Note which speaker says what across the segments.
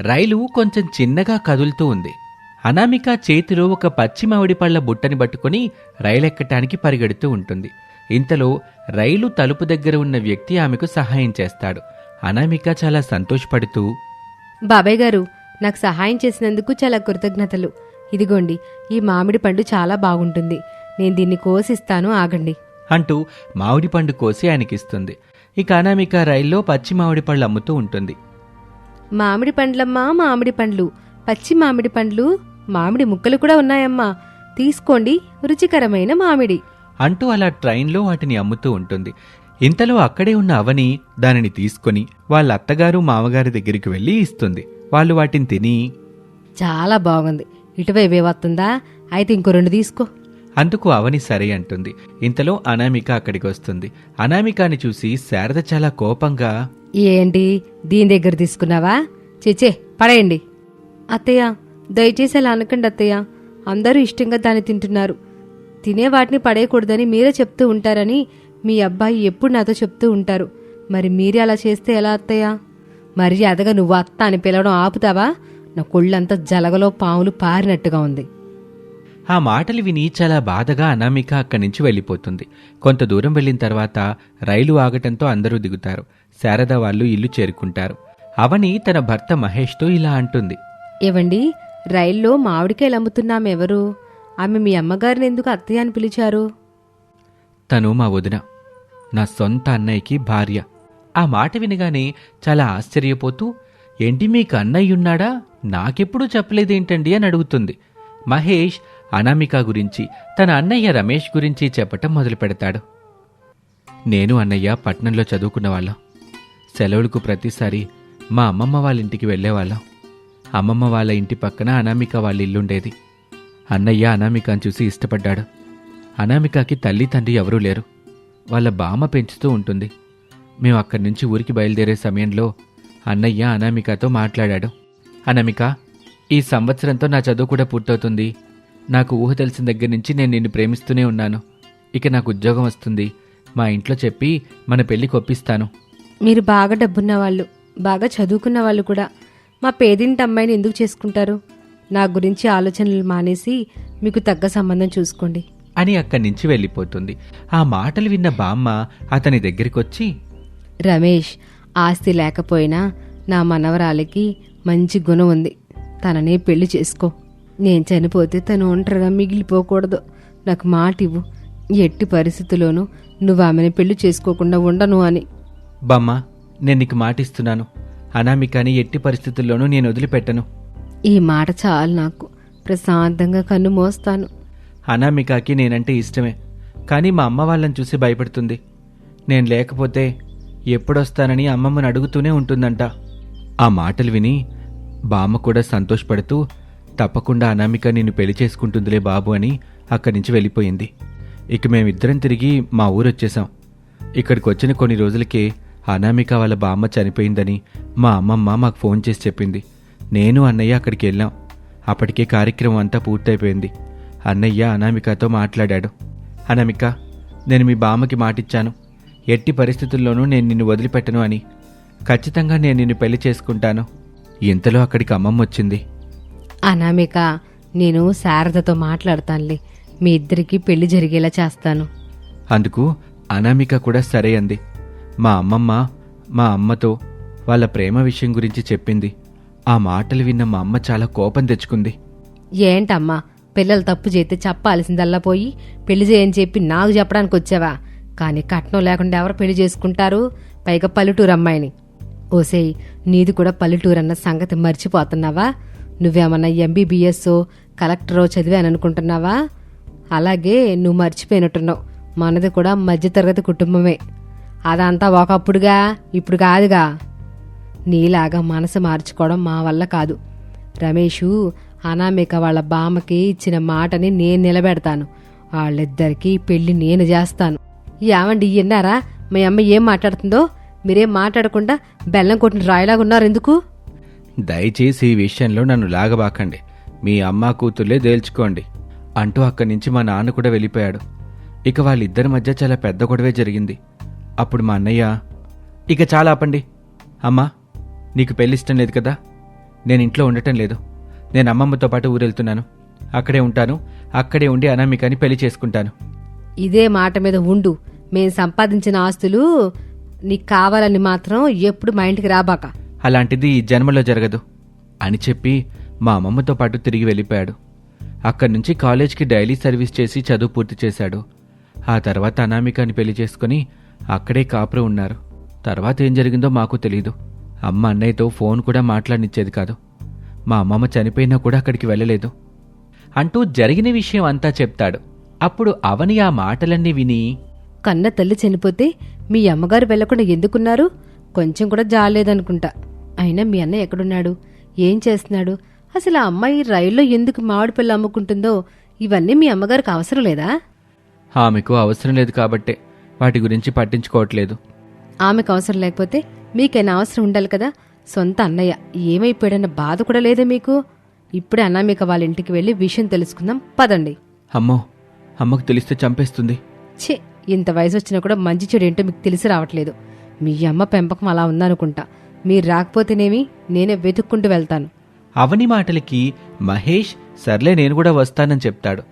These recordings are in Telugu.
Speaker 1: రైలు కొంచెం చిన్నగా కదులుతూ ఉంది. అనామిక చేతిలో ఒక పచ్చి మామిడి పళ్ళ బుట్టని పట్టుకుని రైలెక్కటానికి పరిగెడుతూ ఉంటుంది. ఇంతలో రైలు తలుపు దగ్గర ఉన్న వ్యక్తి ఆమెకు సహాయం చేస్తాడు. అనామిక చాలా సంతోషపడుతూ
Speaker 2: బాబాయ్ గారు నాకు సహాయం చేసినందుకు చాలా కృతజ్ఞతలు. ఇదిగోండి ఈ మామిడి పండు చాలా బాగుంటుంది. నేను దీన్ని కోసిస్తాను ఆగండి.
Speaker 1: అంటూ మామిడి పండు కోసి ఆయనకిస్తుంది. ఇక అనామిక రైల్లో పచ్చి మామిడి పళ్ళు అమ్ముతూ ఉంటుంది.
Speaker 2: మామిడి పండ్లమ్మా మామిడి పండ్లు. పచ్చి మామిడి పండ్లు మామిడి ముక్కలు కూడా ఉన్నాయమ్మా. తీసుకోండి రుచికరమైన మామిడి.
Speaker 1: అంటూ అలా ట్రైన్లో వాటిని అమ్ముతూ ఉంటుంది. ఇంతలో అక్కడే ఉన్న అవని దానిని తీసుకొని వాళ్ళ అత్తగారు మామగారి దగ్గరికి వెళ్ళి ఇస్తుంది. వాళ్ళు వాటిని తిని
Speaker 2: చాలా బాగుంది. ఇటువైపే వస్తుందా అయితే ఇంకో రెండు తీసుకో.
Speaker 1: అందుకు అవని సరే అంటుంది. ఇంతలో అనామిక అక్కడికి వస్తుంది. అనామికాని చూసి శారద చాలా కోపంగా
Speaker 2: ఏంటి? దీని దగ్గర తీసుకున్నావా? చేచే పడేయండి. అత్తయ్య దయచేసి అలా అనకండి అత్తయ్య. అందరూ ఇష్టంగా దాన్ని తింటున్నారు. తినే వాటిని పడేయకూడదని మీరే చెప్తూ ఉంటారని మీ అబ్బాయి ఎప్పుడు నాతో చెప్తూ ఉంటారు. మరి మీరే అలా చేస్తే ఎలా అత్తయ్య? మర్యాదగా నువ్వు అత్త అని పిలవడం ఆపుతావా? నా కొళ్ళంతా జలగలో పాములు పారినట్టుగా ఉంది.
Speaker 1: ఆ మాటలు విని చాలా బాధగా అనామిక అక్కడి నుంచి వెళ్ళిపోతుంది. కొంత దూరం వెళ్ళిన తర్వాత రైలు ఆగటంతో అందరూ దిగుతారు. శారద వాళ్ళు ఇల్లు చేరుకుంటారు. అవని తన భర్త మహేష్తో ఇలా అంటుంది.
Speaker 2: ఏవండి రైల్లో మామిడికాయలు అమ్ముతున్నామెవరు? ఆమె మీ అమ్మగారిని ఎందుకు అత్తయ్య అని పిలిచారు?
Speaker 1: తను మా వదిన నా సొంత అన్నయ్యకి భార్య. ఆ మాట వినగానే చాలా ఆశ్చర్యపోతూ ఏంటి మీకు అన్నయ్య ఉన్నాడా నాకెప్పుడూ చెప్పలేదేంటండి? అని అడుగుతుంది. మహేష్ అనామిక గురించి తన అన్నయ్య రమేష్ గురించి చెప్పటం మొదలు పెడతాడు. నేను అన్నయ్య పట్నంలో చదువుకున్న వాళ్ళం. సెలవులకు ప్రతిసారి మా అమ్మమ్మ వాళ్ళ ఇంటికి వెళ్ళేవాళ్ళం. అమ్మమ్మ వాళ్ళ ఇంటి పక్కన అనామిక వాళ్ళ ఇల్లుండేది. అన్నయ్య అనామికను చూసి ఇష్టపడ్డాడు. అనామికకి తల్లి తండ్రి ఎవరూ లేరు. వాళ్ళ బామ్మ పెంచుతూ ఉంటుంది. మేము అక్కడి నుంచి ఊరికి బయలుదేరే సమయంలో అన్నయ్య అనామికతో మాట్లాడాడు. అనామిక ఈ సంవత్సరంతో నా చదువు కూడా పూర్తవుతుంది. నాకు ఊహ తెలిసిన దగ్గర నుంచి నేను నిన్ను ప్రేమిస్తూనే ఉన్నాను. ఇక నాకు ఉద్యోగం వస్తుంది. మా ఇంట్లో చెప్పి మన పెళ్ళికి ఒప్పిస్తాను.
Speaker 2: మీరు బాగా డబ్బున్న వాళ్ళు బాగా చదువుకున్న వాళ్ళు కూడా. మా పేదింటి అమ్మాయిని ఎందుకు చేసుకుంటారు? నా గురించి ఆలోచనలు మానేసి మీకు తగ్గ సంబంధం చూసుకోండి.
Speaker 1: అని అక్కడి నుంచి వెళ్ళిపోతుంది. ఆ మాటలు విన్న బామ్మ అతని దగ్గరికొచ్చి
Speaker 2: రమేష్ ఆస్తి లేకపోయినా నా మనవరాలికి మంచి గుణం ఉంది. తననే పెళ్ళి చేసుకో. నేను చనిపోతే తను ఒంటరిగా మిగిలిపోకూడదు. నాకు మాట ఇవ్వు. ఎట్టి పరిస్థితుల్లోనూ నువ్వు ఆమెను పెళ్ళి చేసుకోకుండా ఉండను అని.
Speaker 1: బామ్మ నేను నీకు మాటిస్తున్నాను అనామికని ఎట్టి పరిస్థితుల్లోనూ నేను వదిలిపెట్టను.
Speaker 2: ఈ మాట చాలు నాకు. ప్రశాంతంగా కన్ను మోస్తాను.
Speaker 1: అనామికకి నేనంటే ఇష్టమే. కానీ మా అమ్మ వాళ్ళని చూసి భయపడుతుంది. నేను లేకపోతే ఎప్పుడొస్తానని అమ్మమ్మని అడుగుతూనే ఉంటుందంట. ఆ మాటలు విని బామ్మ కూడా సంతోషపడుతూ తప్పకుండా అనామిక నిన్ను పెళ్ళి చేసుకుంటుందిలే బాబు అని అక్కడి నుంచి వెళ్ళిపోయింది. ఇక మేమిద్దరం తిరిగి మా ఊరొచ్చేసాం ఇక్కడికి వచ్చిన కొన్ని రోజులకే అనామిక వాళ్ళ బామ్మ చనిపోయిందని మా అమ్మమ్మ మాకు ఫోన్ చేసి చెప్పింది. నేను అన్నయ్య అక్కడికి వెళ్ళాం. అప్పటికే కార్యక్రమం అంతా పూర్తయిపోయింది. అన్నయ్య అనామికతో మాట్లాడాడు. అనామిక నేను మీ బామ్మకి మాటిచ్చాను. ఎట్టి పరిస్థితుల్లోనూ నేను నిన్ను వదిలిపెట్టను అని. ఖచ్చితంగా నేను నిన్ను పెళ్ళి చేసుకుంటాను. ఇంతలో అక్కడికి అమ్మమ్మ వచ్చింది.
Speaker 2: అనామిక నేను శారదతో మాట్లాడతానులే. మీ ఇద్దరికి పెళ్ళి జరిగేలా చేస్తాను.
Speaker 1: అందుకు అనామిక కూడా సరే అంది. మా అమ్మమ్మ మా అమ్మతో వాళ్ళ ప్రేమ విషయం గురించి చెప్పింది. ఆ మాటలు విన్న మా అమ్మ చాలా కోపం తెచ్చుకుంది.
Speaker 2: ఏంటమ్మా పిల్లలు తప్పు చేస్తే చెప్పాల్సిందల్లా పోయి పెళ్ళి చేయని చెప్పి నాకు చెప్పడానికి వచ్చావా? కానీ కట్నం లేకుండా ఎవరు పెళ్ళి చేసుకుంటారు? పైగా పల్లెటూరు అమ్మాయిని. ఓసేయ్ నీది కూడా పల్లెటూరు అన్న సంగతి మర్చిపోతున్నావా? నువ్వేమన్నా ఎంబీబీఎస్ కలెక్టరో చదివాననుకుంటున్నావా అలాగే నువ్వు మర్చిపోయినట్టున్నావు. మనది కూడా మధ్యతరగతి కుటుంబమే. అదంతా ఒకప్పుడుగా ఇప్పుడు కాదుగా. నీలాగా మనసు మార్చుకోవడం మా వల్ల కాదు. రమేషు అనామిక వాళ్ళ బామ్మకి ఇచ్చిన మాటని నేను నిలబెడతాను. వాళ్ళిద్దరికీ పెళ్ళి నేను చేస్తాను. ఏమండి విన్నారా? మీ అమ్మ ఏం మాట్లాడుతుందో? మీరేం మాట్లాడకుండా బెల్లం కొట్టిన రాయిలాగా ఉన్నారు ఎందుకు?
Speaker 1: దయచేసి ఈ విషయంలో నన్ను లాగబాకండి. మీ అమ్మ కూతుర్లే తేల్చుకోండి. అంటూ అక్కడి నుంచి మా నాన్న కూడా వెళ్ళిపోయాడు. ఇక వాళ్ళిద్దరి మధ్య చాలా పెద్ద గొడవే జరిగింది. అప్పుడు మా అన్నయ్య ఇక చాలా ఆపండి. అమ్మా నీకు పెళ్ళి ఇష్టం లేదు కదా? నేను ఇంట్లో ఉండటం లేదు. నేను అమ్మమ్మతో పాటు ఊరెళ్తున్నాను. అక్కడే ఉంటాను. అక్కడే ఉండి అనామికని పెళ్ళి చేసుకుంటాను.
Speaker 2: ఇదే మాట మీద ఉండు. మేం సంపాదించిన ఆస్తులు నీకు కావాలని మాత్రం ఎప్పుడు మా ఇంటికి రాబాక.
Speaker 1: అలాంటిది జన్మలో జరగదు అని చెప్పి మా అమ్మమ్మతో పాటు తిరిగి వెళ్ళిపోయాడు. అక్కడి నుంచి కాలేజ్కి డైలీ సర్వీస్ చేసి చదువు పూర్తి చేశాడు. ఆ తర్వాత అనామికాని పెళ్ళి చేసుకుని అక్కడే కాపురు ఉన్నారు. తర్వాత ఏం జరిగిందో మాకు తెలియదు అమ్మ అన్నయ్యతో ఫోన్ కూడా మాట్లాడనిచ్చేది కాదు. మా అమ్మమ్మ చనిపోయినా కూడా అక్కడికి వెళ్ళలేదు. అంటూ జరిగిన విషయం అంతా చెప్తాడు. అప్పుడు అవని ఆ మాటలన్నీ విని
Speaker 2: కన్న తల్లి చనిపోతే మీ అమ్మగారు వెళ్ళకుండా ఎందుకున్నారు? కొంచెం కూడా జాలేదనుకుంటా. అయినా మీ అన్నయ్య ఎక్కడున్నాడు? ఏం చేస్తున్నాడు? అసలు ఆ అమ్మాయి రైల్లో ఎందుకు మామిడి పళ్ళు అమ్ముకుంటుందో ఇవన్నీ మీ అమ్మగారికి అవసరం లేదా?
Speaker 1: ఆమెకు అవసరం లేదు కాబట్టే వాటి గురించి పట్టించుకోవట్లేదు.
Speaker 2: ఆమెకు అవసరం లేకపోతే మీకైనా అవసరం ఉండాలి కదా? సొంత అన్నయ్య ఏమైపోయాడన్న బాధ కూడా లేదా మీకు? ఇప్పుడే అనామిక వాళ్ళ ఇంటికి వెళ్ళి విషయం తెలుసుకుందాం. పదండి.
Speaker 1: అమ్మో అమ్మకు తెలిస్తే చంపేస్తుంది.
Speaker 2: ఛే ఇంత వయసు వచ్చినా కూడా మంచి చెడు ఏంటో మీకు తెలిసి రావట్లేదు. మీ అమ్మ పెంపకం అలా ఉందనుకుంటా. మీరు రాకపోతేనేమి నేనే వెతుక్కుంటూ వెళ్తాను.
Speaker 1: అవని మాటలకి మహేష్ సర్లే నేను కూడా వస్తానని చెప్తాడు.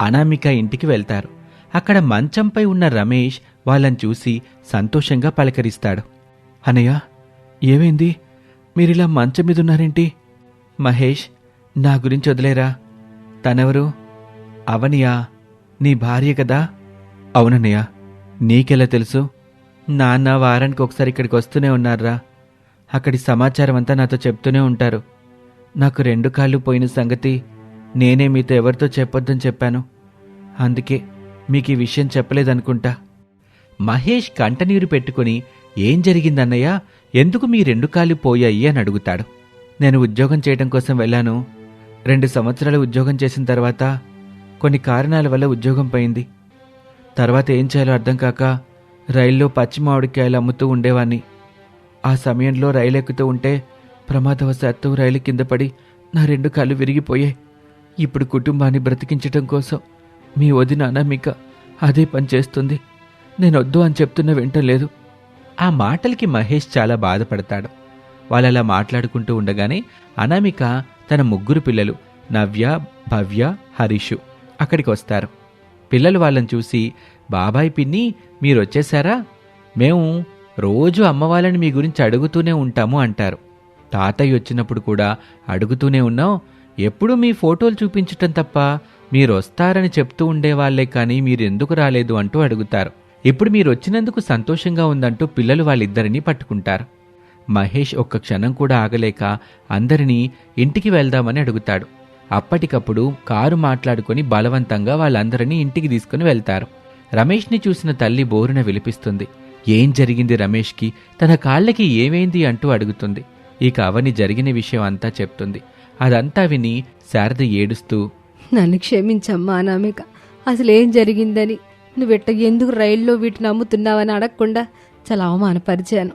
Speaker 1: అనామిక ఇంటికి వెళ్తారు. అక్కడ మంచంపై ఉన్న రమేష్ వాళ్ళని చూసి సంతోషంగా పలకరిస్తాడు. అనయ్య ఏమైంది? మీరిలా మంచం మీద ఉన్నారేంటి? మహేష్ నా గురించి వదిలేరా? తనెవరు? అవనియా? నీ భార్య కదా? అవునన్నయ్య నీకెలా తెలుసు? నాన్న వారానికి ఒకసారి ఇక్కడికి వస్తూనే ఉన్నారా అక్కడి సమాచారం అంతా నాతో చెప్తూనే ఉంటారు. నాకు రెండు కాళ్ళు పోయిన సంగతి నేనే మీతో ఎవరితో చెప్పొద్దని చెప్పాను. అందుకే మీకు ఈ విషయం చెప్పలేదనుకుంటా. మహేష్ కంటనీరు పెట్టుకుని ఏం జరిగిందన్నయ్య? ఎందుకు మీ రెండు కాళ్ళు పోయాయి? అని అడుగుతాడు. నేను ఉద్యోగం చేయడం కోసం వెళ్ళాను. రెండు సంవత్సరాలు ఉద్యోగం చేసిన తర్వాత కొన్ని కారణాల వల్ల ఉద్యోగం పోయింది. తర్వాత ఏం చేయాలో అర్థం కాక రైల్లో పచ్చి మామిడికాయలు అమ్ముతూ ఉండేవాణ్ణి ఆ సమయంలో రైలు ఎక్కుతూ ఉంటే ప్రమాదవశాత్తు రైలు కింద పడి నా రెండు కాళ్ళు విరిగిపోయాయి. ఇప్పుడు కుటుంబాన్ని బ్రతికించటం కోసం మీ వదిన అనామిక అదే పని చేస్తుంది. నేను వద్దు అని చెప్తున్న వింటలేదు ఆ మాటలకి మహేష్ చాలా బాధపడతాడు. వాళ్ళలా మాట్లాడుకుంటూ ఉండగానే అనామిక తన ముగ్గురు పిల్లలు నవ్య భవ్య హరీషు అక్కడికి వస్తారు పిల్లలు వాళ్ళని చూసి బాబాయ్ పిన్ని మీరొచ్చేశారా మేము రోజు అమ్మవాళ్ళని మీ గురించి అడుగుతూనే ఉంటాము అంటారు. తాతయ్య వచ్చినప్పుడు కూడా అడుగుతూనే ఉన్నాం ఎప్పుడు మీ ఫోటోలు చూపించటం తప్ప మీరు వస్తారని చెప్తూ ఉండేవాళ్ళే కానీ మీరు ఎందుకు రాలేదు అంటూ అడుగుతారు. ఇప్పుడు మీరు వచ్చినందుకు సంతోషంగా ఉందంటూ పిల్లలు వాళ్ళిద్దరినీ పట్టుకుంటారు. మహేష్ ఒక్క క్షణం కూడా ఆగలేక అందరినీ ఇంటికి వెళ్దామని అడుగుతాడు. అప్పటికప్పుడు కారు మాట్లాడుకొని బలవంతంగా వాళ్ళందరినీ ఇంటికి తీసుకుని వెళ్తారు. రమేష్ని చూసిన తల్లి బోరున విలిపిస్తుంది. ఏం జరిగింది రమేష్కి? తన కాళ్ళకి ఏమైంది అంటూ అడుగుతుంది. ఇక అవని జరిగిన విషయం అంతా చెప్తుంది. అదంతా విని శారద ఏడుస్తూ
Speaker 2: నన్ను క్షమించమ్మా అనామిక. అసలు ఏం జరిగిందని? నువ్వెట్ట ఎందుకు రైల్లో వీటిని అమ్ముతున్నావని అడగకుండా చాలా అవమానపరిచాను.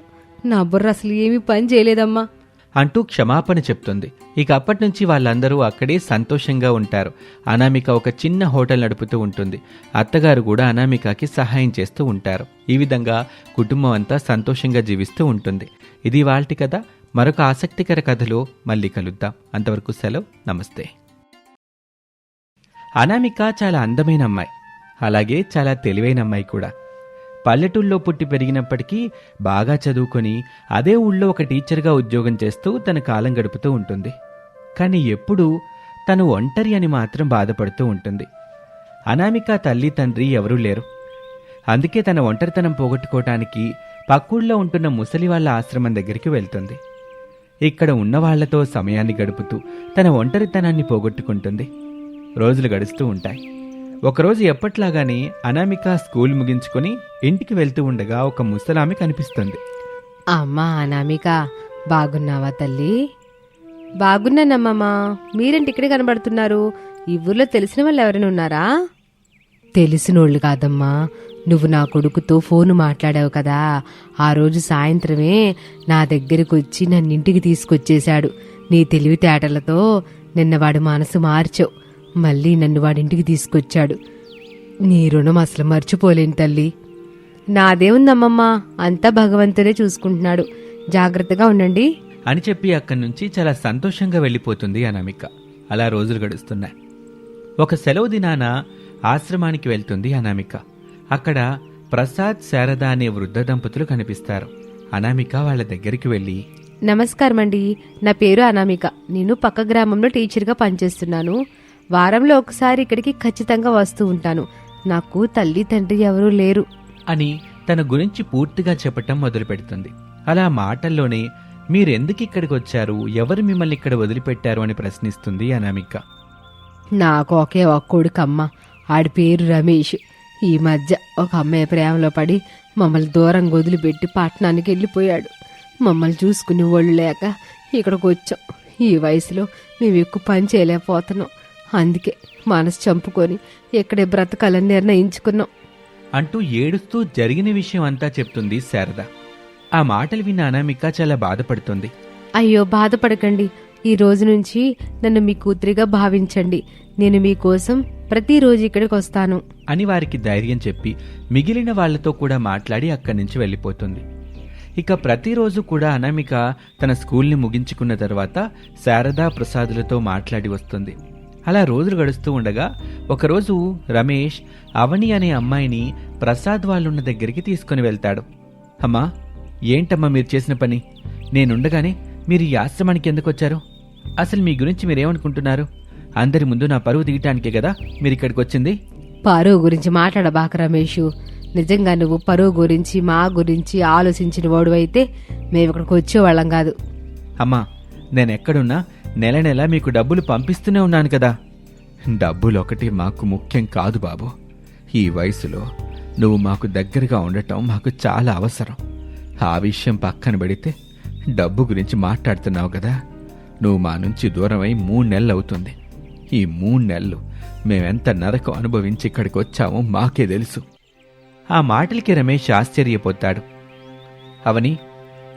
Speaker 2: నా బుర్ర అసలు ఏమీ పని చేయలేదమ్మా.
Speaker 1: అంటూ క్షమాపణ చెప్తుంది. ఇక అప్పటి నుంచి వాళ్ళందరూ అక్కడే సంతోషంగా ఉంటారు. అనామిక ఒక చిన్న హోటల్ నడుపుతూ ఉంటుంది. అత్తగారు కూడా అనామికకి సహాయం చేస్తూ ఉంటారు. ఈ విధంగా కుటుంబం అంతా సంతోషంగా జీవిస్తూ ఉంటుంది. ఇది వాళ్ళటి కథ. మరొక ఆసక్తికర కథలో మళ్ళీ కలుద్దాం. అంతవరకు సెలవు. నమస్తే. అనామిక చాలా అందమైన అమ్మాయి. అలాగే చాలా తెలివైన అమ్మాయి కూడా. పల్లెటూళ్ళలో పుట్టి పెరిగినప్పటికీ బాగా చదువుకొని అదే ఊళ్ళో ఒక టీచర్గా ఉద్యోగం చేస్తూ తన కాలం గడుపుతూ ఉంటుంది. కానీ ఎప్పుడూ తను ఒంటరి అని మాత్రం బాధపడుతూ ఉంటుంది. అనామిక తల్లి తండ్రి ఎవరూ లేరు. అందుకే తన ఒంటరితనం పోగొట్టుకోవటానికి పక్కూళ్ళో ఉంటున్న ముసలి వాళ్ళ ఆశ్రమం దగ్గరికి వెళ్తుంది. ఇక్కడ ఉన్న వాళ్ళతో సమయాన్ని గడుపుతూ తన ఒంటరితనాన్ని పోగొట్టుకుంటుంది. రోజులు గడుస్తూ ఉంటాయి. ఒకరోజు ఎప్పట్లాగానే అనామిక స్కూల్ ముగించుకొని ఇంటికి వెళ్తూ ఉండగా ఒక ముసలామె కనిపిస్తుంది.
Speaker 2: అమ్మా అనామిక బాగున్నావా తల్లి? బాగున్నానమ్మమ్మా. మీరేంటి ఇక్కడే కనబడుతున్నారు? ఈ ఊర్లో తెలిసిన వాళ్ళు ఎవరైనా ఉన్నారా? తెలిసినోళ్ళు కాదమ్మా. నువ్వు నా కొడుకుతో ఫోన్ మాట్లాడావు కదా. ఆ రోజు సాయంత్రమే నా దగ్గరికి వచ్చి నన్ను ఇంటికి తీసుకొచ్చేశాడు. నీ తెలివితేటలతో నిన్న వాడు మనసు మార్చావు. మళ్ళీ నన్ను వాడింటికి తీసుకొచ్చాడు. నీ రుణం అసలు మర్చిపోలేను తల్లి. నాదేముందమ్మమ్మా అంతా భగవంతుడే చూసుకుంటున్నాడు. జాగ్రత్తగా ఉండండి.
Speaker 1: అని చెప్పి అక్కడి నుంచి చాలా సంతోషంగా వెళ్ళిపోతుంది అనామిక. అలా రోజులు గడుస్తున్నాయి. ఒక సెలవు దినాన ఆశ్రమానికి వెళ్తుంది అనామిక. అక్కడ ప్రసాద్ శారద అనే వృద్ధ దంపతులు కనిపిస్తారు. అనామిక వాళ్ళ దగ్గరికి వెళ్ళి
Speaker 2: నమస్కారం అండి నా పేరు అనామిక. నేను పక్క గ్రామంలో టీచర్గా పనిచేస్తున్నాను. వారంలో ఒకసారి ఇక్కడికి ఖచ్చితంగా వస్తూ ఉంటాను. నాకు తల్లి తండ్రి ఎవరూ లేరు.
Speaker 1: అని తన గురించి పూర్తిగా చెప్పటం మొదలు పెడుతుంది అలా మాటల్లోనే మీరెందుకు ఇక్కడికి వచ్చారు ఎవరు మిమ్మల్ని ఇక్కడ వదిలిపెట్టారు? అని ప్రశ్నిస్తుంది అనామిక.
Speaker 2: నాకు ఒకే ఒక్క కొడుకమ్మ ఆడి పేరు రమేష్. ఈ మధ్య ఒక అమ్మాయి ప్రేమలో పడి మమ్మల్ని దూరం వదిలిపెట్టి పట్టణానికి వెళ్ళిపోయాడు. మమ్మల్ని చూసుకునే వాళ్ళు లేక ఇక్కడికి వచ్చాం. ఈ వయసులో మేము ఎక్కువ పని చేయలేకపోతున్నాం. అందుకే మనసు చంపుకొని ఇక్కడే బ్రతకాలని నిర్ణయించుకున్నాం.
Speaker 1: అంటూ ఏడుస్తూ జరిగిన విషయం అంతా చెప్తుంది శారద. ఆ మాటలు విన్న అనామిక చాలా బాధపడుతుంది.
Speaker 2: అయ్యో బాధపడకండి. ఈ రోజు నుంచి నన్ను మీ కూతురిగా భావించండి. నేను మీకోసం ప్రతిరోజు ఇక్కడికి వస్తాను.
Speaker 1: అని వారికి ధైర్యం చెప్పి మిగిలిన వాళ్ళతో కూడా మాట్లాడి అక్కడి నుంచి వెళ్ళిపోతుంది. ఇక ప్రతిరోజు కూడా అనామిక తన స్కూల్ని ముగించుకున్న తర్వాత శారదా ప్రసాదులతో మాట్లాడి వస్తుంది. అలా రోజులు గడుస్తూ ఉండగా ఒకరోజు రమేష్ అవని అనే అమ్మాయిని ప్రసాద్ వాళ్ళున్న దగ్గరికి తీసుకుని వెళ్తాడు. అమ్మా ఏంటమ్మా మీరు చేసిన పని? నేనుండగానే మీరు ఈ ఆశ్రమానికి ఎందుకు వచ్చారు అసలు మీ గురించి మీరేమనుకుంటున్నారు? అందరి ముందు నా పరువు దిగటానికే కదా మీరు ఇక్కడికి వచ్చింది?
Speaker 2: పరువు గురించి మాట్లాడబాక రమేష్. నిజంగా నువ్వు పరువు గురించి మా గురించి ఆలోచించిన వాడు అయితే మేము ఇక్కడికి వచ్చేవాళ్ళం కాదు.
Speaker 1: అమ్మా నేను ఎక్కడున్నా నెల నెల మీకు డబ్బులు పంపిస్తూనే ఉన్నాను కదా. డబ్బులు ఒకటి మాకు ముఖ్యం కాదు బాబు. ఈ వయసులో నువ్వు మాకు దగ్గరగా ఉండటం మాకు చాలా అవసరం. ఆ విషయం పక్కన పెడితే డబ్బు గురించి మాట్లాడుతున్నావు కదా. నువ్వు మా నుంచి దూరమై మూడు నెలలు అవుతుంది. ఈ మూడు నెలలు మేమెంత నరకం అనుభవించి ఇక్కడికి వచ్చామో మాకే తెలుసు. ఆ మాటలకి రమేష్ ఆశ్చర్యపోతాడు. అవని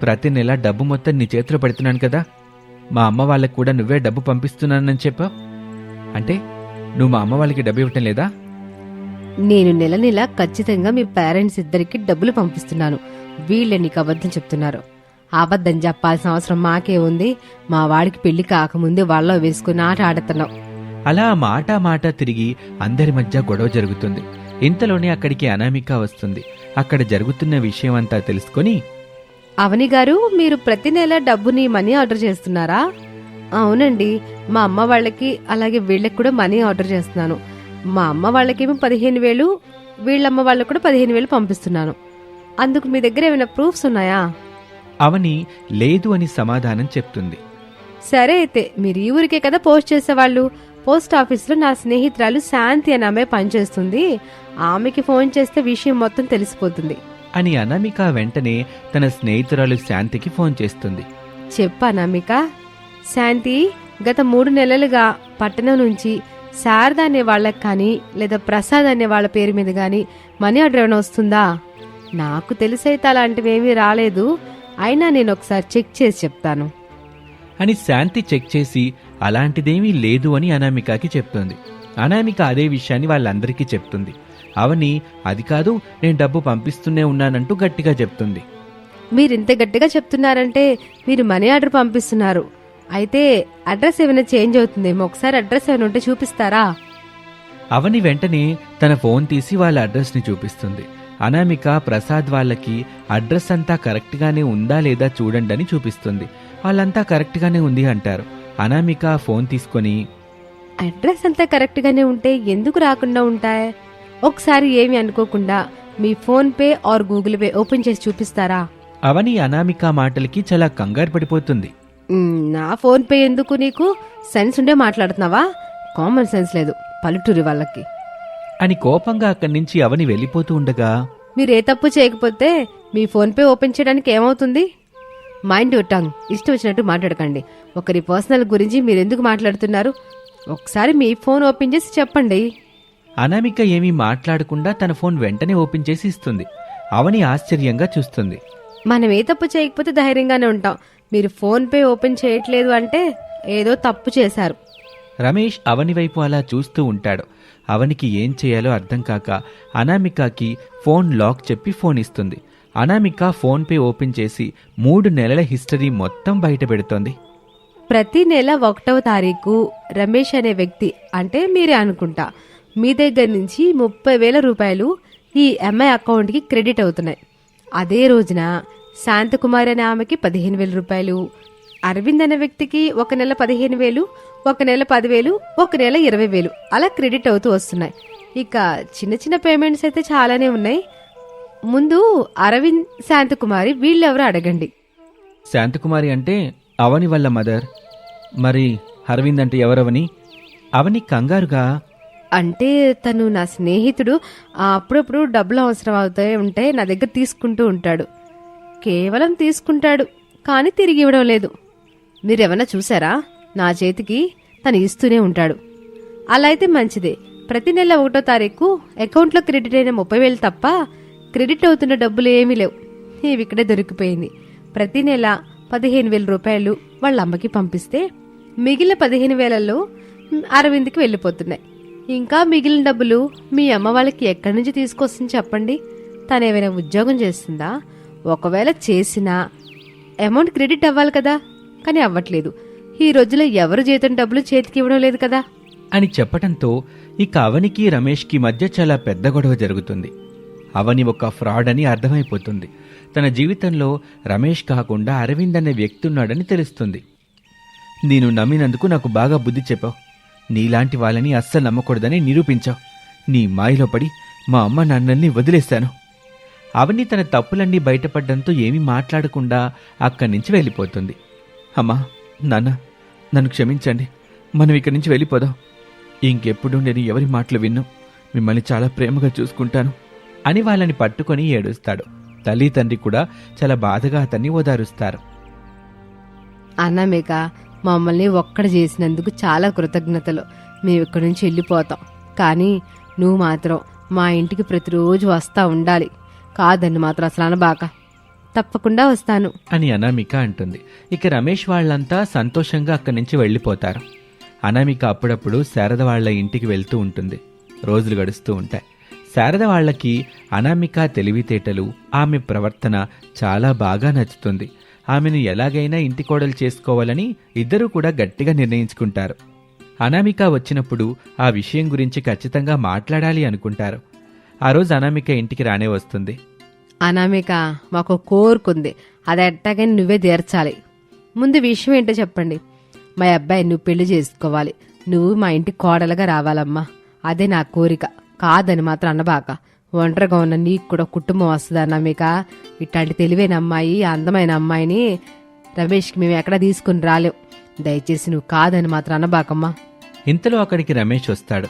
Speaker 1: ప్రతి నెల డబ్బు మొత్తం నీ చేతిలో పెడుతున్నాను కదా. మా అమ్మ వాళ్ళకి కూడా నువ్వే డబ్బు పంపిస్తున్నానని చెప్పావు? అంటే నువ్వు మా అమ్మ వాళ్ళకి డబ్బు ఇవ్వటం లేదా?
Speaker 2: నేను నెల నెల ఖచ్చితంగా మీ పేరెంట్స్ ఇద్దరికి డబ్బులు పంపిస్తున్నాను. వీళ్ళే నీకు అబద్ధం చెప్తున్నారు. అబద్ధం చెప్పాల్సిన అవసరం మాకే ఉంది. మా వాడికి పెళ్ళి కాకముందే వాళ్ళ వేసుకుని ఆట ఆడుతున్నాం.
Speaker 1: అలా మాట మాట తిరిగి అందరి మధ్య గొడవ జరుగుతుంది. ఇంతలోనే అక్కడికి అనామిక వస్తుంది. అక్కడ జరుగుతున్న విషయం అంతా తెలుసుకొని
Speaker 2: అవని గారు మీరు ప్రతి నెల డబ్బుని మనీ ఆర్డర్ చేస్తున్నారా? అవునండి. మా అమ్మ వాళ్ళకి అలాగే వీళ్ళకి కూడా మనీ ఆర్డర్ చేస్తున్నాను. మా అమ్మ వాళ్ళకేమో పదిహేను వేలు వీళ్ళమ్మ వాళ్ళకి కూడా పదిహేను వేలు పంపిస్తున్నాను. అందుకు మీ దగ్గర ఏమైనా ప్రూఫ్స్ ఉన్నాయా?
Speaker 1: అవని లేదు అని సమాధానం చెప్తుంది.
Speaker 2: సరే అయితే మీరు ఈ ఊరికే కదా పోస్ట్ చేసేవాళ్ళు. పోస్ట్ ఆఫీస్లో నా స్నేహితురాలు శాంతి అనే ఆమె పనిచేస్తుంది. ఆమెకి ఫోన్ చేస్తే విషయం మొత్తం తెలిసిపోతుంది.
Speaker 1: అని అనామిక వెంటనే తన స్నేహితురాలు శాంతికి ఫోన్ చేస్తుంది.
Speaker 2: చెప్పా నమిక శాంతి గత మూడు నెలలుగా పట్టణం నుంచి శారద అనే వాళ్ళకి కానీ లేదా ప్రసాద్ అనే వాళ్ళ పేరు మీద కానీ మనీ ఆర్డర్ ఏమైనా వస్తుందా? నాకు తెలిసైతే అలాంటివేమీ రాలేదు. అయినా నేను ఒకసారి చెక్ చేసి చెప్తాను.
Speaker 1: అని శాంతి చెక్ చేసి అలాంటిదేమీ లేదు అని అనామికకి చెప్తుంది. అనామిక అదే విషయాన్ని వాళ్ళందరికీ చెప్తుంది. అవని అది కాదు నేను డబ్బు పంపిస్తూనే ఉన్నానంటూ గట్టిగా చెప్తుంది.
Speaker 2: మీరు ఇంత గట్టిగా చెప్తున్నారంటే మీరు మనీ ఆర్డర్ పంపిస్తున్నారు. అయితే అడ్రస్ ఏమైనా చేంజ్ అవుతుందేమో? ఒకసారి అడ్రస్ ఏమైనా ఉంటే చూపిస్తారా?
Speaker 1: అవని వెంటనే తన ఫోన్ తీసి వాళ్ళ అడ్రస్ని చూపిస్తుంది. అనామిక ప్రసాద్ వాళ్ళకి అడ్రస్ అంతా కరెక్ట్గానే ఉందా లేదా చూడండి అని చూపిస్తుంది. వాళ్ళంతా కరెక్ట్గానే ఉంది అంటారు. అనామిక ఫోన్ తీసుకొని
Speaker 2: అడ్రస్ అంతా కరెక్ట్గానే ఉంటే ఎందుకు రాకుండా ఉంటాయి? ఒకసారి ఏమి అనుకోకుండా మీ PhonePe or Google Pay open చేసి చూపిస్తారా?
Speaker 1: అవని అనామిక మాటలకి చాలా కంగారు పడిపోతుంది.
Speaker 2: నా ఫోన్ పే ఎందుకు నీకు? సెన్స్ ఉండే మాట్లాడుతున్నావా? కామన్ సెన్స్ లేదు పల్లెటూరి వాళ్ళకి.
Speaker 1: అని కోపంగా అక్కడి నుంచి అవని వెళ్ళిపోతూ ఉండగా
Speaker 2: మీరు ఏ తప్పు చేయకపోతే మీ ఫోన్ పే ఓపెన్ చేయడానికి ఏమవుతుంది? మైండ్ టంగ్ ఇష్టం వచ్చినట్టు మాట్లాడకండి. ఒకరి పర్సనల్ గురించి మీరు ఎందుకు మాట్లాడుతున్నారు? ఒకసారి మీ ఫోన్ ఓపెన్ చేసి చెప్పండి.
Speaker 1: అనామిక ఏమీ మాట్లాడకుండా తన ఫోన్ వెంటనే ఓపెన్ చేసి ఇస్తుంది. అవని ఆశ్చర్యంగా చూస్తుంది.
Speaker 2: మనం ఏ తప్పు చేయకపోతే ధైర్యంగానే ఉంటాం. మీరు ఫోన్ పే ఓపెన్ చేయట్లేదు అంటే ఏదో తప్పు చేశారు.
Speaker 1: రమేష్ అవని వైపు అలా చూస్తూ ఉంటాడు. అవనికి ఏం చేయాలో అర్థం కాక అనామికకి ఫోన్ లాక్ చెప్పి ఫోన్ ఇస్తుంది. అనామిక ఫోన్పే ఓపెన్ చేసి మూడు నెలల హిస్టరీ మొత్తం బయట పెడుతోంది.
Speaker 2: ప్రతి నెల ఒకటవ తారీఖు రమేష్ అనే వ్యక్తి అంటే మీరే అనుకుంటా. మీ దగ్గర నుంచి ముప్పై వేల రూపాయలు ఈ ఎంఐ అకౌంట్కి క్రెడిట్ అవుతున్నాయి. అదే రోజున శాంతకుమారి అనే ఆమెకి పదిహేను వేల రూపాయలు అరవింద్ అనే వ్యక్తికి ఒక నెల పదిహేను వేలు ఒక నెల పదివేలు ఒక నెల ఇరవై వేలు అలా క్రెడిట్ అవుతూ వస్తున్నాయి. ఇక చిన్న చిన్న పేమెంట్స్ అయితే చాలానే ఉన్నాయి. ముందు అరవింద్ శాంతకుమారి వీళ్ళెవరో అడగండి.
Speaker 1: శాంతకుమారి అంటే అవని వాళ్ళ మదర్. మరి అరవింద్ అంటే ఎవరవని? అవని కంగారుగా
Speaker 2: అంటే తను నా స్నేహితుడు అప్పుడప్పుడు డబ్బులు అవసరం అవుతాయి ఉంటే నా దగ్గర తీసుకుంటూ ఉంటాడు. కేవలం తీసుకుంటాడు కానీ తిరిగి ఇవ్వడం లేదు. మీరేమన్నా చూసారా నా చేతికి తను ఇస్తూనే ఉంటాడు. అలా అయితే మంచిదే. ప్రతి నెల ఒకటో తారీఖు అకౌంట్లో క్రెడిట్ అయిన ముప్పై వేలు తప్ప క్రెడిట్ అవుతున్న డబ్బులు ఏమీ లేవు. ఇవి ఇక్కడే దొరికిపోయింది. ప్రతి నెల పదిహేను వేల రూపాయలు వాళ్ళ అమ్మకి పంపిస్తే మిగిలిన పదిహేను వేలలో అరవింద్కి వెళ్ళిపోతున్నాయి. ఇంకా మిగిలిన డబ్బులు మీ అమ్మ వాళ్ళకి ఎక్కడి నుంచి తీసుకొస్తుంది చెప్పండి? తను ఏమైనా ఉద్యోగం చేస్తుందా? ఒకవేళ చేసినా అమౌంట్ క్రెడిట్ అవ్వాలి కదా? కానీ అవ్వట్లేదు. ఈ రోజులో ఎవరు జీతం డబ్బులు చేతికి ఇవ్వడం లేదు కదా?
Speaker 1: అని చెప్పటంతో ఇక అవనికి రమేష్కి మధ్య చాలా పెద్ద గొడవ జరుగుతుంది. అవని ఒక ఫ్రాడ్ అని అర్థమైపోతుంది. తన జీవితంలో రమేష్ కాకుండా అరవింద్ అనే వ్యక్తి ఉన్నాడని తెలుస్తుంది. నేను నమ్మినందుకు నాకు బాగా బుద్ధి చెప్పావు. నీలాంటి వాళ్ళని అస్సలు నమ్మకూడదని నిరూపించావు. నీ మాయలో పడి మా అమ్మ నాన్నల్ని వదిలేశాను. అవని తన తప్పులన్నీ బయటపడడంతో ఏమీ మాట్లాడకుండా అక్కడి నుంచి వెళ్ళిపోతుంది. అమ్మా నాన్న నన్ను క్షమించండి. మనం ఇక్కడి నుంచి వెళ్ళిపోదాం. ఇంకెప్పుడు నేను ఎవరి మాటలు విన్ను? మిమ్మల్ని చాలా ప్రేమగా చూసుకుంటాను అని వాళ్ళని పట్టుకొని ఏడుస్తాడు. తల్లి తండ్రి కూడా చాలా బాధగా అతన్ని ఓదారుస్తారు.
Speaker 2: అన్నమేక మమ్మల్ని ఒక్కడ చేసినందుకు చాలా కృతజ్ఞతలు. మేము ఇక్కడి నుంచి వెళ్ళిపోతాం. కానీ నువ్వు మాత్రం మా ఇంటికి ప్రతిరోజు వస్తా ఉండాలి. కాదని మాత్రం అసలు అనబాక. తప్పకుండా వస్తాను.
Speaker 1: అని అనామిక అంటుంది. ఇక రమేష్ వాళ్ళంతా సంతోషంగా అక్కడి నుంచి వెళ్ళిపోతారు. అనామిక అప్పుడప్పుడు శారద వాళ్ళ ఇంటికి వెళ్తూ ఉంటుంది. రోజులు గడుస్తూ ఉంటాయి. శారద వాళ్ళకి అనామిక తెలివితేటలు ఆమె ప్రవర్తన చాలా బాగా నచ్చుతుంది. ఆమెను ఎలాగైనా ఇంటి కోడలు చేసుకోవాలని ఇద్దరూ కూడా గట్టిగా నిర్ణయించుకుంటారు. అనామిక వచ్చినప్పుడు ఆ విషయం గురించి ఖచ్చితంగా మాట్లాడాలి అనుకుంటారు. ఆ రోజు అనామిక ఇంటికి రానే వస్తుంది.
Speaker 2: అనామిక మాకు కోరుకుంది అది ఎట్టాగని నువ్వే తీర్చాలి. ముందు విషయం ఏంటో చెప్పండి. మా అబ్బాయి నువ్వు పెళ్ళి చేసుకోవాలి. నువ్వు మా ఇంటి కోడలుగా రావాలమ్మా. అదే నా కోరిక. కాదని మాత్రం అన్నబాక. ఒంటరిగా ఉన్న నీకు కూడా కుటుంబం వస్తుంది అనామిక ఇట్లాంటి తెలివైన అమ్మాయి అందమైన అమ్మాయిని రమేష్కి మేము ఎక్కడ తీసుకుని రాలేం. దయచేసి నువ్వు కాదని మాత్రం అనబాకమ్మా.
Speaker 1: ఇంతలో అక్కడికి రమేష్ వస్తాడు.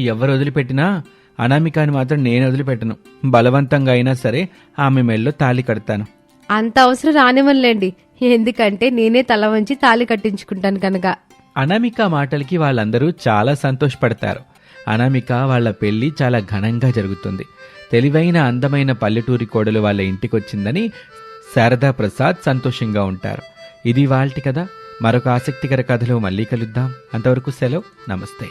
Speaker 1: ఎవరు వదిలిపెట్టినా అనామికాని మాత్రం నేను వదిలిపెట్టను. బలవంతంగా అయినా సరే ఆమె మెల్లో తాళి కడతాను.
Speaker 2: అంత అవసరం రానివ్వనులేండి. ఎందుకంటే నేనే తల వంచి తాళి కట్టించుకుంటాను కనుక.
Speaker 1: అనామిక మాటలకి వాళ్ళందరూ చాలా సంతోషపడతారు. అనామిక వాళ్ళ పెళ్ళి చాలా ఘనంగా జరుగుతుంది. తెలివైన అందమైన పల్లెటూరి కోడలు వాళ్ళ ఇంటికొచ్చిందని శారదా ప్రసాద్ సంతోషంగా ఉంటారు. ఇది వాళ్ళటి కదా మరొక ఆసక్తికర కథలో మళ్ళీ కలుద్దాం. అంతవరకు సెలవు. నమస్తే.